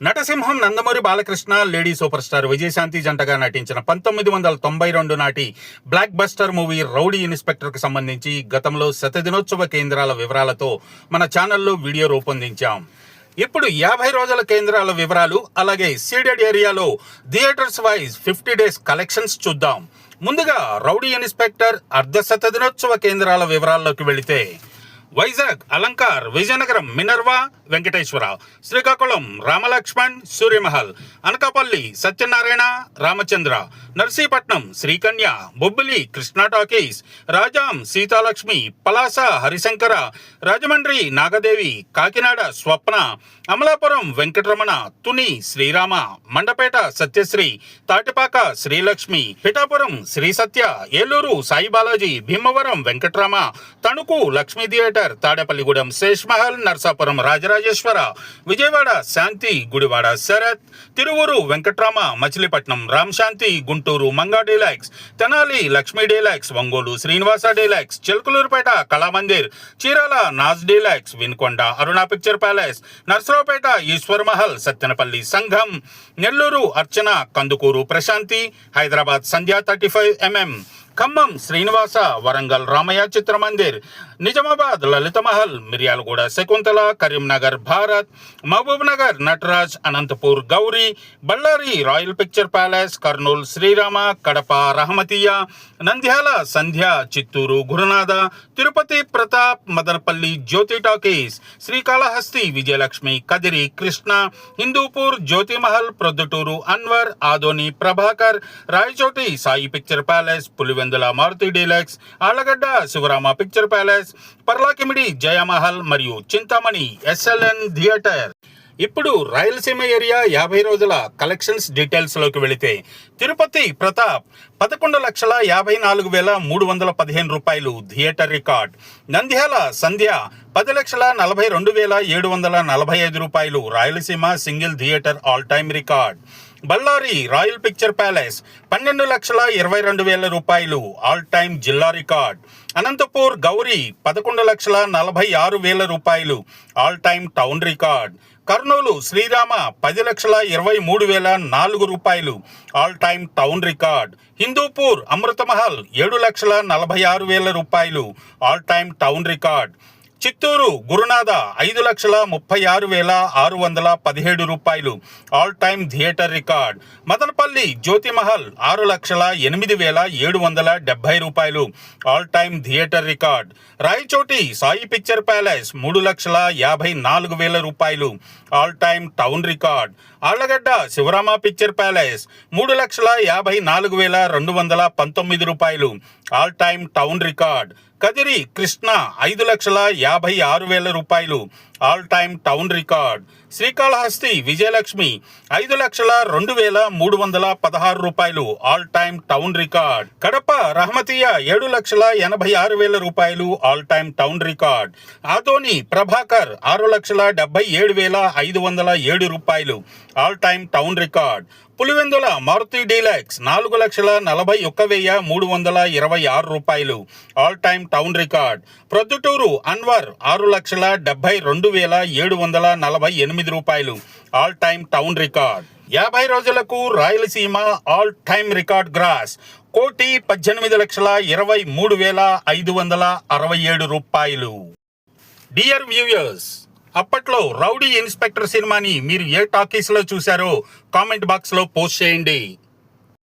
నటసింహం Nandamuri Balakrishna lady super star Vijayashanti జంటగా నటించిన పంతొమ్మిది వందల తొంభై రెండు నాటి బ్లాక్ బస్టర్ మూవీ రౌడీ ఇన్స్పెక్టర్కి సంబంధించి గతంలో శతదినోత్సవ కేంద్రాల వివరాలతో మన ఛానల్లో వీడియో రూపొందించాం. ఇప్పుడు యాభై రోజుల కేంద్రాల వివరాలు అలాగే సీడెడ్ ఏరియాలో theatres wise fifty days collections చూద్దాం. ముందుగా రౌడీ ఇన్స్పెక్టర్ అర్ధ శతదినోత్సవ కేంద్రాల వివరాల్లోకి వెళితే Vizag Alankar Vizianagaram Minerva Venkateswara. Srikakulam Ramalakshman Suryamahal Anakapalli Satyanarayana Ramachandra Narsipatnam Srikanya Bobbili Krishna Talkies Rajam Seethalakshmi Palasa Harishankara Rajahmundry Nagadevi Kakinada Swapna Amalapuram Venkataramana Tuni Srirama Mandapeta Satyasri Tatipaka Srilakshmi Pithapuram Sri Satya Eluru Sai Balaji Bhimavaram Venkatarama Tanuku Lakshmi theatre Tadepalligudem Sheshmahal Narsapuram Rajeswara Vijayawada Shanti Gudivada Sarath Tiruvuru Venkatrama Machilipatnam Ramshanti Guntur Manga Deluxe Tenali Lakshmi Deluxe Ongole Srinivasa Deluxe Chilakaluripet Kalamandir Chirala Naaz Deluxe Vinukonda Aruna Picture Palace Narasaraopet Eswar Mahal Sattenapalli Sangham Nellore Archana Kandukur Prashanti Hyderabad Sandhya thirty five MM. Khammam Srinivasa Warangal Ramayya Chitramandir Nizamabad Lalitha Mahal Miryalaguda Shakuntala Karimnagar Bharat Mahbubnagar Nataraj Anantapur Gowri Ballari Royal Picture Palace Kurnool Srirama Kadapa Rahamathiya Nandyal Sandhya Chittoor Gurunatha Tirupati Pratap Madanapalle Jyothi Talkies Srikalahasti Vijayalakshmi Kadiri Krishna Hindupur Jyothimahal Proddatur Anwar Adoni Prabhakar Rayachoti Sai Picture Palace పులివెన్ Pulivendula Maruthi Deluxe Allagadda Sivarama Picture Palace Parlakimidi Jayamahal మరియు Chintamani SLN theatre. ఇప్పుడు Rayalaseema area యాభై రోజుల collections డీటెయిల్స్లోకి వెళితే తిరుపతి ప్రతాప్ పదకొండు లక్షల యాభై నాలుగు వేల మూడు వందల పదిహేను రూపాయలు థియేటర్ రికార్డ్. నంద్యాల సంధ్య పది లక్షల నలభై రెండు వేల ఏడు వందల నలభై ఐదు రూపాయలు Rayalaseema single theatre all time record. Ballari Royal Picture Palace పన్నెండు లక్షల ఇరవై రెండు వేల రూపాయలు ఆల్ టైమ్ జిల్లా రికార్డ్. అనంతపూర్ గౌరీ పదకొండు లక్షల నలభై ఆరు వేల రూపాయలు all time town record. Kurnool Srirama పది లక్షల ఇరవై మూడు వేల నాలుగు రూపాయలు all time town record. Hindupur Amruthamahal ఏడు లక్షల నలభై ఆరు వేల రూపాయలు all time town record. Chittoor Gurunatha ఐదు లక్షల ముప్పై ఆరు వేల ఆరు వందల పదిహేడు రూపాయలు. All time theatre record Madanapalle Jyothimahal ఆరు లక్షల ఎనిమిది వేల ఏడు వందల డెబ్బై రూపాయలు. All time theatre record Rayachoti Sai Picture Palace మూడు లక్షల యాభై నాలుగు వేల రూపాయలు. All time town record Allagadda Sivarama Picture Palace మూడు లక్షల యాభై నాలుగు వేల రెండు వందల పంతొమ్మిది రూపాయలు. All time town record Kadiri Krishna ఐదు లక్షల యాభై ఆరు వేల రూపాయలు. All time town record Srikalahasti Vijayalakshmi ఐదు లక్షల రెండు వేల మూడు వందల పదహారు రూపాయలు. All time town record Kadapa Rahamathiya ఏడు లక్షల ఎనభై ఆరు వేల రూపాయలు. All time town record Adoni Prabhakar ఆరు లక్షల డెబ్బై ఏడు వేల ఐదు వందల ఏడు రూపాయలు. All time town record Pulivendula Maruthi Deluxe నాలుగు లక్షల నలభై ఒక్క వెయ్యి మూడు వందల ఇరవై ఆరు రూపాయలు. All time town record Proddatur Anwar ఆరు లక్షల డెబ్బై రెండు వేల ఏడు వందల నలభై ఎనిమిది రూపాయలు. ఆల్ టైమ్ టౌన్ రికార్డ్ యాభై రోజులకు Rayalaseema all time record gross కోటి పద్దెనిమిది లక్షల ఇరవై మూడు వేల ఐదు వందల అరవై ఏడు రూపాయలు. డియర్ వ్యూయర్స్ అప్పట్లో రౌడీ ఇన్స్పెక్టర్ సినిమాని మీరు ఏ టాకీస్లో చూశారో కామెంట్ బాక్స్లో పోస్ట్ చేయండి.